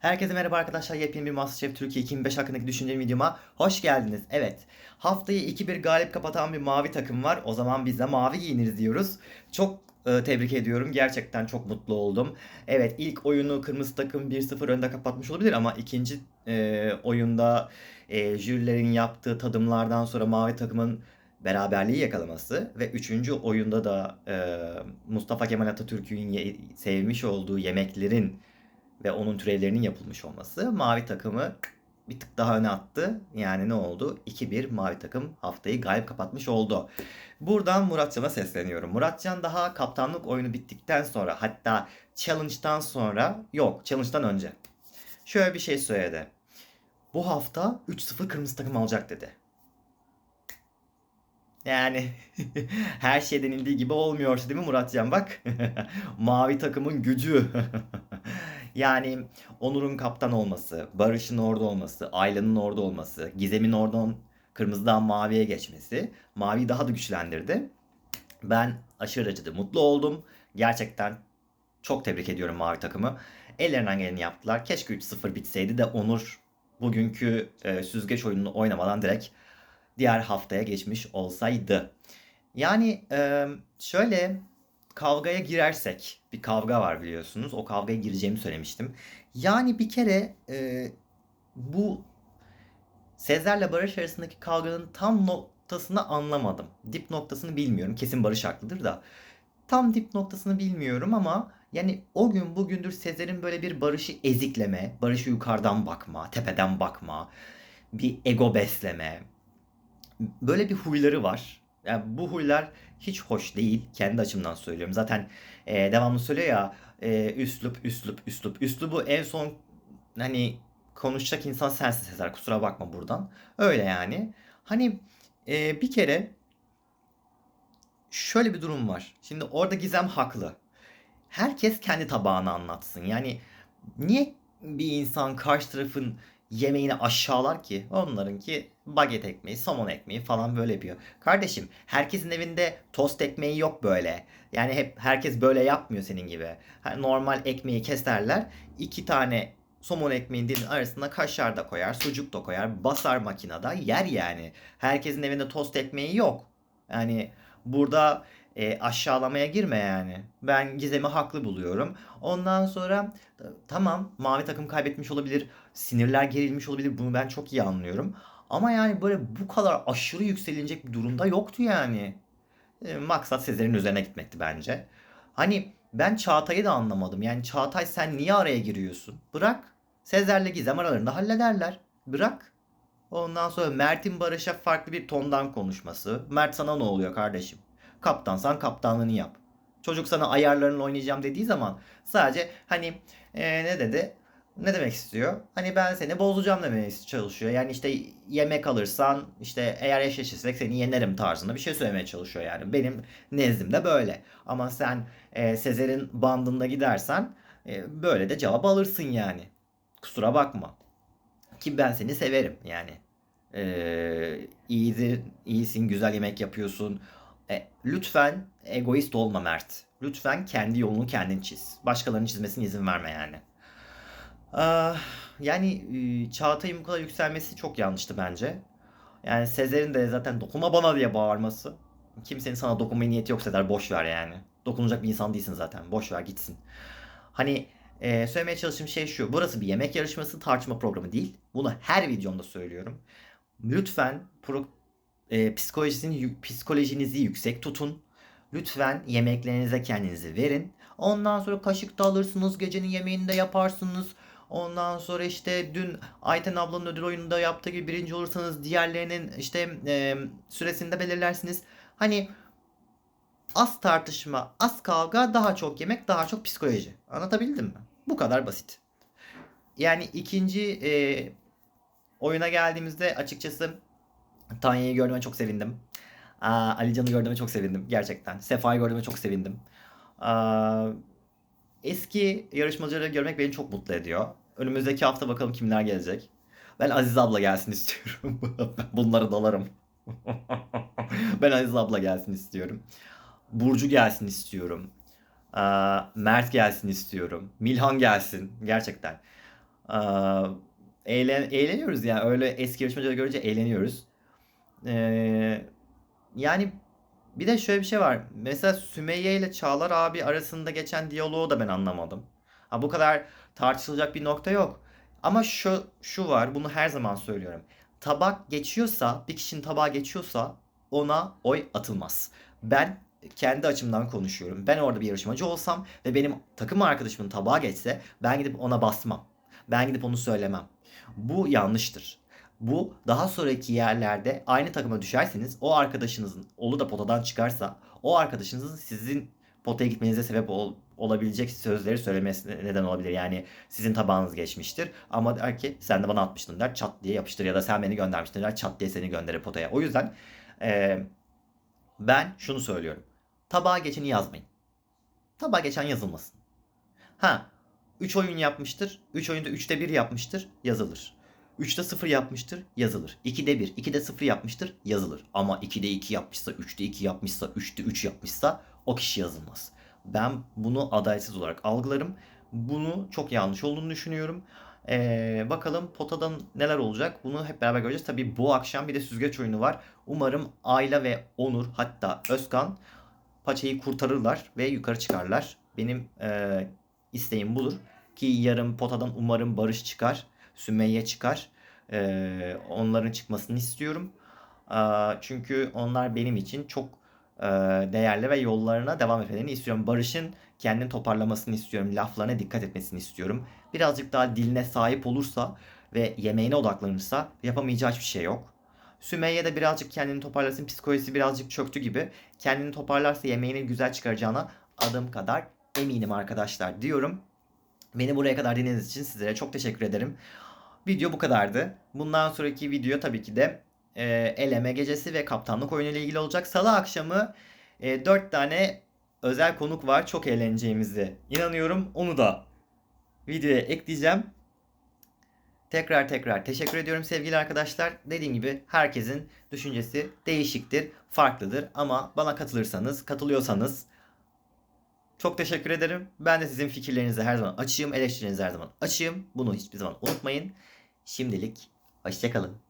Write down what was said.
Herkese merhaba arkadaşlar. Yepyeni bir MasterChef Türkiye 2005 hakkındaki düşünceli videoma hoş geldiniz. Evet, haftayı 2-1 galip kapatan bir mavi takım var. O zaman biz de mavi giyiniriz diyoruz. Çok e, tebrik ediyorum. Gerçekten çok mutlu oldum. Evet, ilk oyunu kırmızı takım 1-0 önde kapatmış olabilir ama ikinci e, oyunda e, jürilerin yaptığı tadımlardan sonra mavi takımın beraberliği yakalaması ve üçüncü oyunda da e, Mustafa Kemal Atatürk'ün sevmiş olduğu yemeklerin ve onun türevlerinin yapılmış olması mavi takımı bir tık daha öne attı. Yani ne oldu? 2-1 mavi takım haftayı galip kapatmış oldu. Buradan Muratcan'a sesleniyorum. Muratcan daha kaptanlık oyunu bittikten sonra hatta challenge'dan sonra yok challenge'dan önce. Şöyle bir şey söyledi. Bu hafta 3-0 kırmızı takım alacak dedi. Yani her şey denildiği gibi olmuyor değil mi Muratcan bak. Mavi takımın gücü. yani Onur'un kaptan olması, Barış'ın orada olması, Ayla'nın orada olması, Gizem'in oradan kırmızıdan maviye geçmesi maviyi daha da güçlendirdi. Ben aşırı derecede mutlu oldum. Gerçekten çok tebrik ediyorum mavi takımı. Ellerinden geleni yaptılar. Keşke 3-0 bitseydi de Onur bugünkü e, süzgeç oyununu oynamadan direkt diğer haftaya geçmiş olsaydı. Yani e, şöyle kavgaya girersek bir kavga var biliyorsunuz. O kavgaya gireceğimi söylemiştim. Yani bir kere e, bu Sezer'le Barış arasındaki kavganın tam noktasını anlamadım. Dip noktasını bilmiyorum. Kesin Barış haklıdır da. Tam dip noktasını bilmiyorum ama yani o gün bugündür Sezer'in böyle bir Barış'ı ezikleme, Barış'ı yukarıdan bakma, tepeden bakma, bir ego besleme, böyle bir huyları var. Yani bu huylar hiç hoş değil. Kendi açımdan söylüyorum. Zaten e, devamlı söylüyor ya e, üslup, üslup, üslup. Üslubu en son hani konuşacak insan sensin Sezer. Kusura bakma buradan. Öyle yani. Hani e, bir kere şöyle bir durum var. Şimdi orada Gizem haklı. Herkes kendi tabağını anlatsın. Yani niye bir insan karşı tarafın yemeğini aşağılar ki? Onlarınki baget ekmeği, somon ekmeği falan böyle yapıyor. Kardeşim herkesin evinde tost ekmeği yok böyle. Yani hep herkes böyle yapmıyor senin gibi. Normal ekmeği keserler. iki tane somon ekmeğin dilinin arasına kaşar da koyar, sucuk da koyar, basar makinede yer yani. Herkesin evinde tost ekmeği yok. Yani burada e, aşağılamaya girme yani. Ben Gizem'i haklı buluyorum. Ondan sonra t- tamam mavi takım kaybetmiş olabilir. Sinirler gerilmiş olabilir. Bunu ben çok iyi anlıyorum. Ama yani böyle bu kadar aşırı yükselinecek bir durumda yoktu yani. E, maksat Sezer'in üzerine gitmekti bence. Hani ben Çağatay'ı da anlamadım. Yani Çağatay sen niye araya giriyorsun? Bırak. Sezer'le Gizem aralarında hallederler. Bırak. Ondan sonra Mert'in Barış'a farklı bir tondan konuşması. Mert sana ne oluyor kardeşim? Kaptansan kaptanlığını yap. Çocuk sana ayarlarını oynayacağım dediği zaman sadece hani e, ne dedi? Ne demek istiyor? Hani ben seni bozacağım demeye çalışıyor. Yani işte yemek alırsan işte eğer eşleşirsek seni yenerim tarzında bir şey söylemeye çalışıyor yani. Benim nezdimde böyle. Ama sen e, Sezer'in bandında gidersen e, böyle de cevap alırsın yani. Kusura bakma. Ki ben seni severim yani. Ee, iyidir, iyisin, güzel yemek yapıyorsun. E, lütfen egoist olma Mert. Lütfen kendi yolunu kendin çiz. Başkalarının çizmesine izin verme yani. Ah, yani e, Çağatay'ın bu kadar yükselmesi çok yanlıştı bence. Yani Sezer'in de zaten dokunma bana diye bağırması. Kimsenin sana dokunmaya niyeti yok Sezer boş ver yani. Dokunacak bir insan değilsin zaten. Boş ver gitsin. Hani e, söylemeye çalıştığım şey şu. Burası bir yemek yarışması tartışma programı değil. Bunu her videomda söylüyorum. Lütfen pro, e, psikolojisini, yü- psikolojinizi yüksek tutun. Lütfen yemeklerinize kendinizi verin. Ondan sonra kaşık da alırsınız, gecenin yemeğini de yaparsınız. Ondan sonra işte dün Ayten ablanın ödül oyununda yaptığı gibi birinci olursanız diğerlerinin işte e, süresini de belirlersiniz. Hani az tartışma, az kavga, daha çok yemek, daha çok psikoloji. Anlatabildim mi? Bu kadar basit. Yani ikinci e, oyuna geldiğimizde açıkçası Tanya'yı gördüğüme çok sevindim. Aa, Alican'ı gördüğüme çok sevindim gerçekten. Sefa'yı gördüğüme çok sevindim. Eski yarışmacıları görmek beni çok mutlu ediyor. Önümüzdeki hafta bakalım kimler gelecek. Ben Aziz abla gelsin istiyorum. Bunları dalarım. ben Aziz abla gelsin istiyorum. Burcu gelsin istiyorum. Mert gelsin istiyorum. Milhan gelsin gerçekten. Eğlen, eğleniyoruz yani. Öyle eski yarışmacıları görünce eğleniyoruz. Ee, yani bir de şöyle bir şey var. Mesela Sümeyye ile Çağlar abi arasında geçen diyaloğu da ben anlamadım. Ha, bu kadar tartışılacak bir nokta yok. Ama şu şu var. Bunu her zaman söylüyorum. Tabak geçiyorsa, bir kişinin tabağı geçiyorsa ona oy atılmaz. Ben kendi açımdan konuşuyorum. Ben orada bir yarışmacı olsam ve benim takım arkadaşımın tabağı geçse ben gidip ona basmam. Ben gidip onu söylemem. Bu yanlıştır. Bu daha sonraki yerlerde aynı takıma düşerseniz o arkadaşınızın olu da potadan çıkarsa o arkadaşınızın sizin potaya gitmenize sebep ol- olabilecek sözleri söylemesine neden olabilir. Yani sizin tabağınız geçmiştir ama der ki sen de bana atmıştın der çat diye yapıştır ya da sen beni göndermiştin der çat diye seni gönderir potaya. O yüzden eee, ben şunu söylüyorum. Tabağa geçeni yazmayın. Tabağa geçen yazılmasın. Ha 3 oyun yapmıştır. 3 oyunda 3'te 1 yapmıştır. Yazılır. 3'te 0 yapmıştır. Yazılır. 2'de 1, 2'de 0 yapmıştır. Yazılır. Ama 2'de 2 yapmışsa, 3'te 2 yapmışsa, 3'te 3 yapmışsa o kişi yazılmaz. Ben bunu adaletsiz olarak algılarım. Bunu çok yanlış olduğunu düşünüyorum. Ee, bakalım potadan neler olacak bunu hep beraber göreceğiz. Tabii bu akşam bir de süzgeç oyunu var. Umarım Ayla ve Onur hatta Özkan paçayı kurtarırlar ve yukarı çıkarlar. Benim e, isteğim budur. Ki yarın potadan umarım Barış çıkar. Sümeyye çıkar. E, onların çıkmasını istiyorum. Aa, çünkü onlar benim için çok e, değerli ve yollarına devam etmelerini istiyorum. Barış'ın kendini toparlamasını istiyorum. Laflarına dikkat etmesini istiyorum. Birazcık daha diline sahip olursa ve yemeğine odaklanırsa yapamayacağı hiçbir şey yok. Sümeyye de birazcık kendini toparlasın. Psikolojisi birazcık çöktü gibi. Kendini toparlarsa yemeğini güzel çıkaracağına adım kadar eminim arkadaşlar diyorum. Beni buraya kadar dinlediğiniz için sizlere çok teşekkür ederim. Video bu kadardı. Bundan sonraki video tabii ki de e, eleme gecesi ve kaptanlık oyunu ile ilgili olacak. Salı akşamı e, 4 tane özel konuk var. Çok eğleneceğimizi inanıyorum. Onu da videoya ekleyeceğim. Tekrar tekrar teşekkür ediyorum sevgili arkadaşlar. Dediğim gibi herkesin düşüncesi değişiktir, farklıdır ama bana katılırsanız, katılıyorsanız çok teşekkür ederim. Ben de sizin fikirlerinizi her zaman açığım, eleştirinizi her zaman açığım. Bunu hiçbir zaman unutmayın. Şimdilik hoşçakalın.